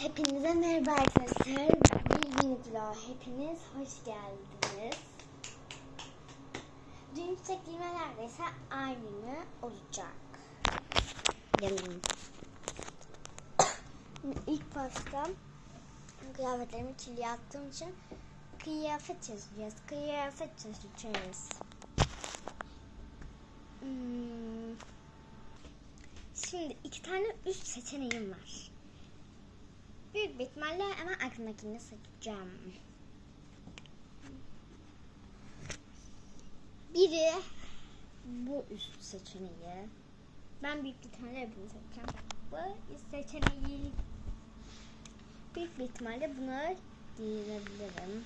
Hepinize merhaba arkadaşlar. Yeni vlog. Hepiniz hoş geldiniz. Dün çektiğime neredeyse aynı olacak. Gelin. İlk başta kıyafetlerimi kirli attığım için kıyafet çizeceğiz. Kıyafet çizeceğiz. Hmm. Şimdi iki tane üst seçeneğim var. Büyük bir ihtimalle ama aklımdakini seçeceğim. Biri bu üst seçeneği. Ben büyük bir ihtimalle bunu seçeceğim. Bu üst seçeneği. Büyük bir ihtimalle bunu giyinebilirim.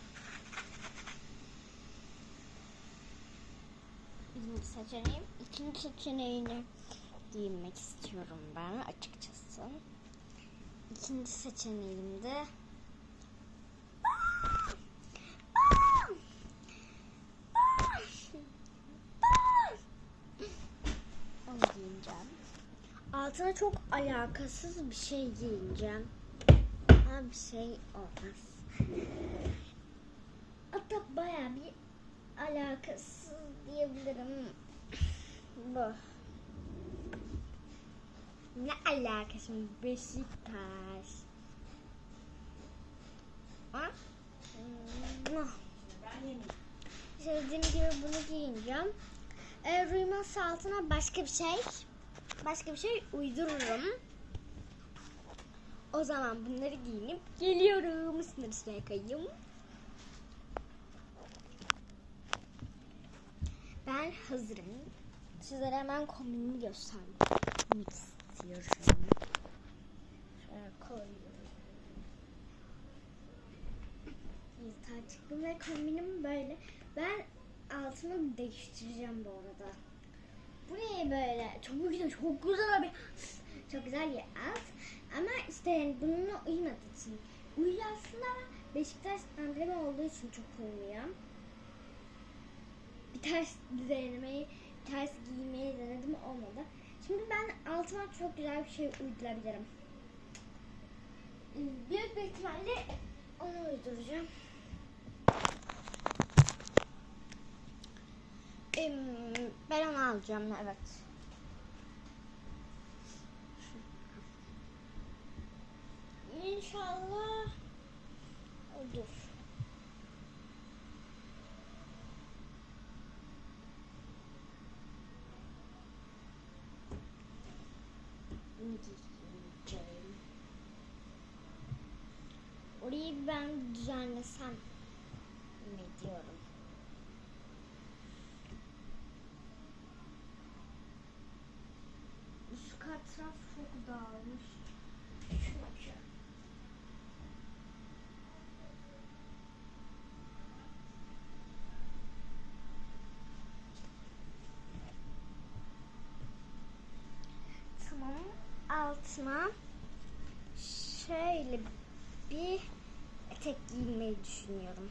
Birinci seçeneğim. ikinci seçeneğini giymek istiyorum ben açıkçası. İkinci seçeneğim de onu. Altına çok alakasız bir şey giyineceğim. Ama bir şey olmaz. Hatta baya bir alakasız diyebilirim. Bu. Ne alakası var? Beşiktaş. Ha? Hmm. Söylediğim gibi bunu giyineceğim. Eğer uymazsa altına başka bir şey başka bir şey uydururum. O zaman bunları giyinip geliyorum. Sınır üstüne kayayım. Ben hazırım. Sizlere hemen kombinimi göstermek istiyorum. Şöyle koyuyorum. Yatağa çıktım ve kombinim böyle. Ben altını değiştireceğim bu arada. Bu ne böyle? Çok güzel, çok güzel bir çok güzel bir alt. Ama işte bununla uymadığı için. Uyuyor aslında ama Beşiktaş amblemi olduğu için çok uymuyor. Bir ters denemeyi, ters giymeyi denedim olmadı. Şimdi ben altıma çok güzel bir şey uydurabilirim. Büyük bir ihtimalle onu uyduracağım. Ben onu alacağım evet. İnşallah olur. Bunu giyeceğim. Orayı ben düzenlesem mi diyorum. Üst kat taraf çok dağılmış. Çünkü. Tamam. Altına şöyle bir etek giymeyi düşünüyorum.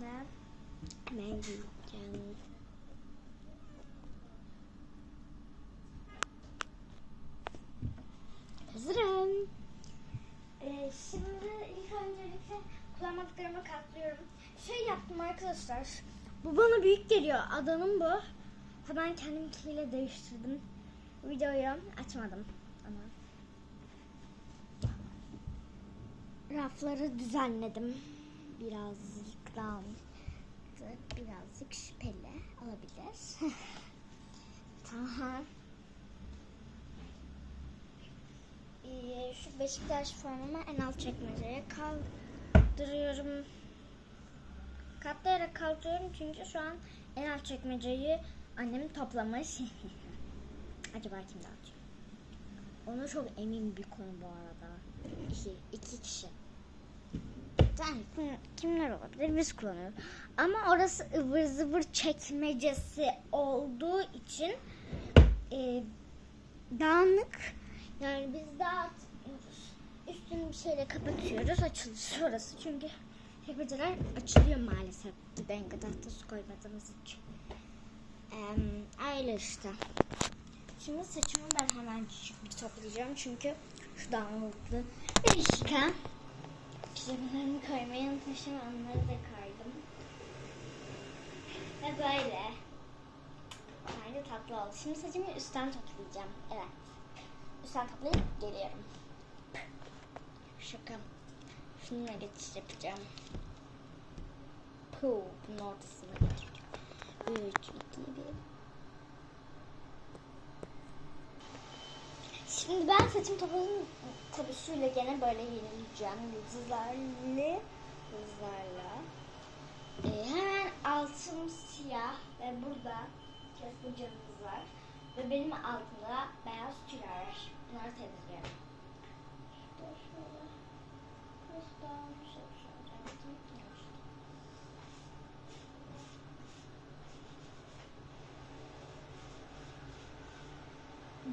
Ve hemen giyeceğim. Hazırım. Ee, şimdi ilk öncelikle kullanmadıklarımı katlıyorum. Şey yaptım arkadaşlar. Bu bana büyük geliyor. Adanım bu. Hemen kendimkiyle değiştirdim. Videoyu açmadım ama. Rafları düzenledim. Birazcık daha birazcık şüpheli olabilir. tamam. Ee, şu Beşiktaş formumu en alt çekmeceye kaldırıyorum. Katlayarak kaldırıyorum çünkü şu an en alt çekmeceyi annem toplamış. Acaba kim dağıtacak? Ona çok emin bir konu bu arada. İki, iki kişi. Yani kim- kimler olabilir? Biz kullanıyoruz. Ama orası ıvır zıvır çekmecesi olduğu için e, dağınık. Yani biz dağıtmıyoruz. Üstünü bir şeyle kapatıyoruz. Açılır orası. Çünkü çekmeceler açılıyor maalesef. Ben kadar da su koymadığımız için. Ee, öyle işte. Şimdi saçımı ben hemen küçük bir toplayacağım çünkü şu. Bir dakika. Pijamalarımı koymayı unutmuşum. Onları da koydum. Ve böyle. Bence tatlı oldu. Şimdi saçımı üstten toplayacağım. Evet. Üstten toplayıp geliyorum. Şaka. Şununla geçiş yapacağım. Puh, bunun ortasına geçeceğim. 3, 2, 1. Şimdi ben saçımı topladım. Tabii suyla gene böyle yenileyeceğim. Yıldızlarla. Yıldızlarla. Ee, hemen altım siyah ve burada kestiricimiz var. Ve benim altımda beyaz tüyler var. Bunları temizliyorum. Şurada şöyle. Şuradan şöyle şöyle.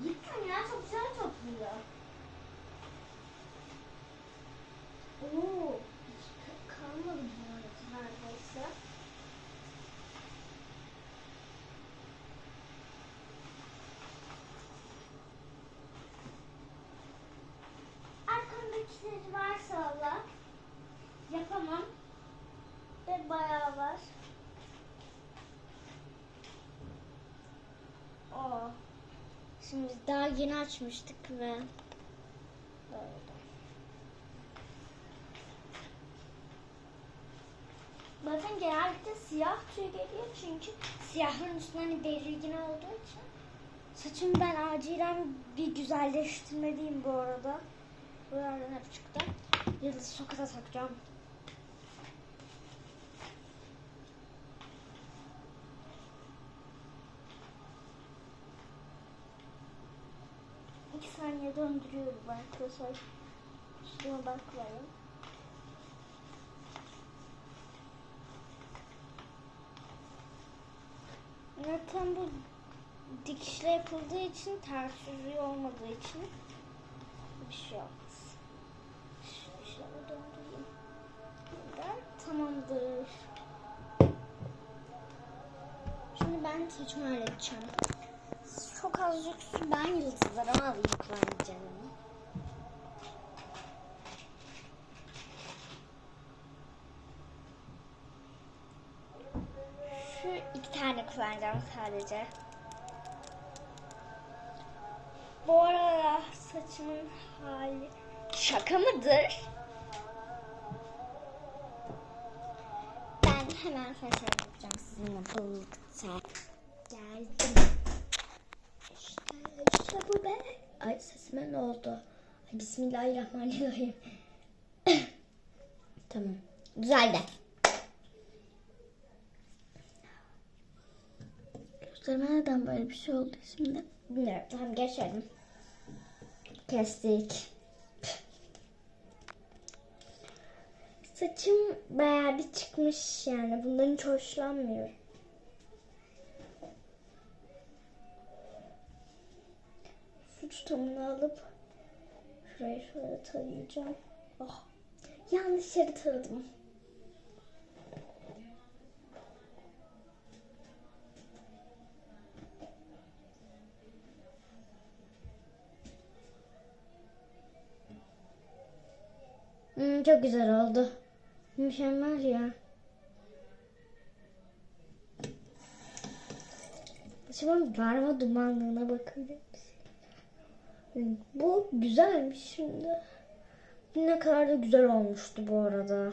Cidden ya çok güzel topluyor. Oo, hiç ka- kalmadı bu arada neredeyse. Arkamdakileri varsa Allah yapamam. Ve bayağı var. Oo. Şimdi biz daha yeni açmıştık ve böyle. Bazen genellikle siyah tüy geliyor çünkü siyahların üstüne hani belirgin olduğu için. Saçımı ben acilen bir güzelleştirmeliyim bu arada. Bu yerden hep çıktı. Yıldız sokata takacağım. İki saniye döndürüyorum arkadaşlar. Şuna bakmayın. Zaten bu dikişle yapıldığı için ters yüzüğü olmadığı için bir şey olmaz. Şöyle döndüreyim. Böyle tamamdır. Şimdi ben saçımı halledeceğim. Çok azıcık su ben yıldızlara alayım kullanacağım. Şu iki tane kullanacağım sadece. Bu arada saçımın hali şaka mıdır? Ben hemen saçlarımı yapacağım sizinle birlikte. Geldim. İşte, işte bu be. Ay sesime ne oldu? Ay, Bismillahirrahmanirrahim. tamam. Güzeldi. Gözlerime neden böyle bir şey oldu şimdi? Bilmiyorum. Tamam geçelim. Kestik. Saçım bayağı bir çıkmış yani. Bundan hiç hoşlanmıyorum. Su tutamını alıp şurayı şöyle tarayacağım. Oh. Yanlış yeri taradım. Hmm, çok güzel oldu. Mükemmel ya. Şimdi darma dumanlığına bakabilir misin? Bu güzelmiş şimdi. Ne kadar da güzel olmuştu bu arada.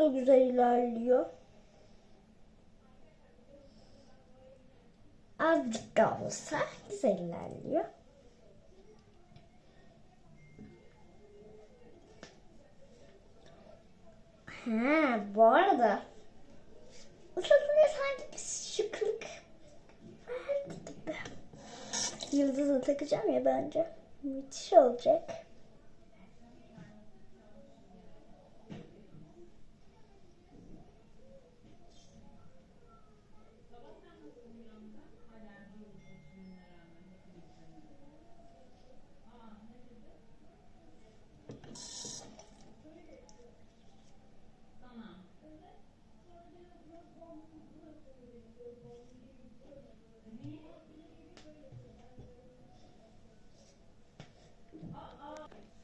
Anda güzel ilerliyor. Azıcık da güzel ilerliyor. Ha, bu arada ıslatmaya sanki bir şıklık verdi gibi. Yıldızı takacağım ya bence. Müthiş olacak.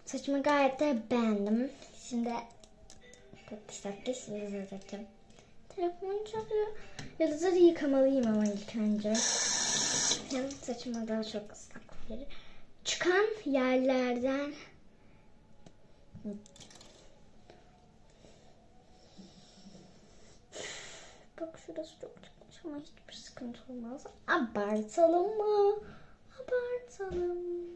Saçımı gayet de beğendim. Şimdi bir dakika size takacağım. Telefon çalıyor. Yıldızları yıkamalıyım ama ilk önce. Hem saçıma daha çok ıslak verir. Çıkan yerlerden Bak şurası çok çıkmış ama hiçbir sıkıntı olmaz. Abartalım mı? Abartalım.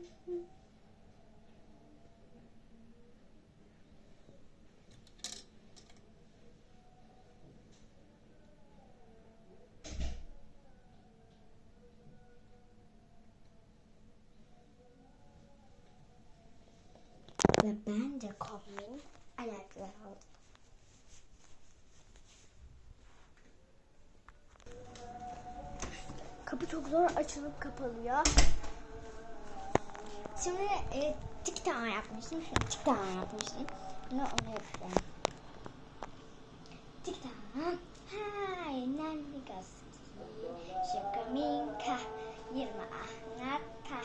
Ve kombin ayakları aldım. Kapı çok zor açılıp kapalıyor. Şimdi e, tik tak yapmıştım. Şimdi tik tak yapmıştım. Şimdi onu yapıyorum. Tik tak. Hai, nanti gaski. Shakaminka. Yirma ahnata.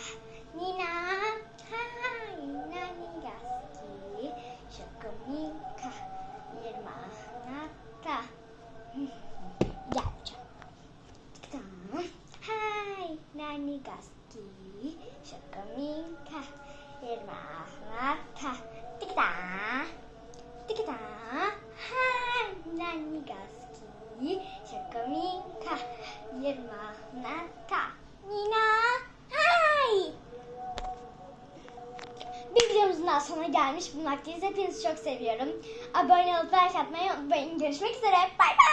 Bulunmaktayız. Hepinizi çok seviyorum. Abone olup like atmayı unutmayın. Görüşmek üzere. Bay bay.